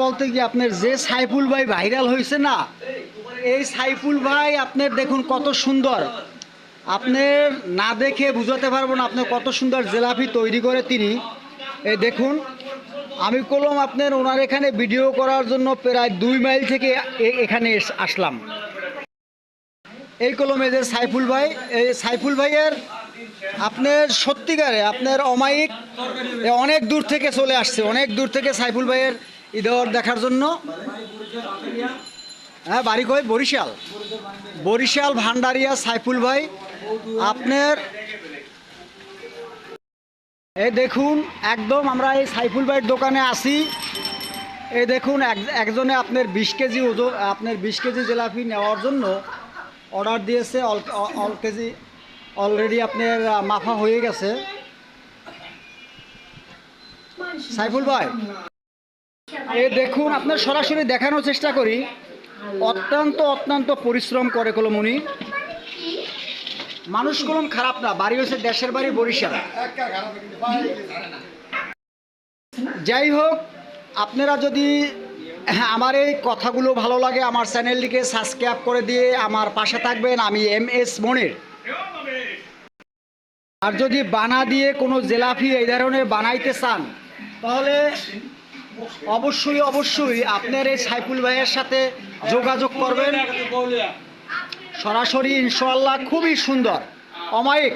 বলতে কি আপনার যে সাইফুল ভাই ভাইরাল হয়েছে না, এই সাইফুল ভাই আপনার দেখুন কত সুন্দর। আপনার না দেখে বুঝাতে পারব না আপনার কত সুন্দর জেলাপি তৈরি করে তিনি। এই দেখুন, আমি করলাম আপনার ওনার এখানে ভিডিও করার জন্য প্রায় দুই মাইল থেকে এখানে আসলাম। এই কলমে যে সাইফুল ভাই, এই সাইফুল ভাইয়ের আপনার সত্যিকারে আপনার অমায়িক অনেক দূর থেকে চলে আসছে, অনেক দূর থেকে সাইফুল ভাইয়ের ইদর দেখার জন্য। হ্যাঁ বাড়ি কই? বরিশাল। বরিশাল, ভান্ডারিয়া, সাইফুল ভাই, আপনার এই দেখুন, একদম আমরা এই সাইফুল ভাইয়ের দোকানে আসি এই দেখুন, এক- একজনে আপনার বিশ কেজি ওজন আপনার বিশ কেজি জিলাপি নেওয়ার জন্য অর্ডার দিয়েছে। অল কেজি অলরেডি আপনার মাফা হয়ে গেছে। সাইফুল ভাই। এই দেখুন, আপনার সরাসরি দেখানোর চেষ্টা করি। অত্যন্ত অত্যন্ত পরিশ্রম করে কলম উনি মানুষ কলম খারাপ না, বাড়ি হচ্ছে দেশের বাড়ি বরিশাল। যাই হোক, আপনারা যদি আমার এই কথাগুলো ভালো লাগে, আমার চ্যানেলটিকে সাবস্ক্রাইব করে দিয়ে আমার পাশে থাকবেন, আমি এম এস মনির। আর যদি বানা দিয়ে কোনো জেলাফি এই ধরনের বানাইতে চান, তাহলে অবশ্যই অবশ্যই আপনার এই সাইফুল ভাইয়ের সাথে যোগাযোগ করবেন। সরাসরি ইনশাল্লাহ খুবই সুন্দর। অমায়িক।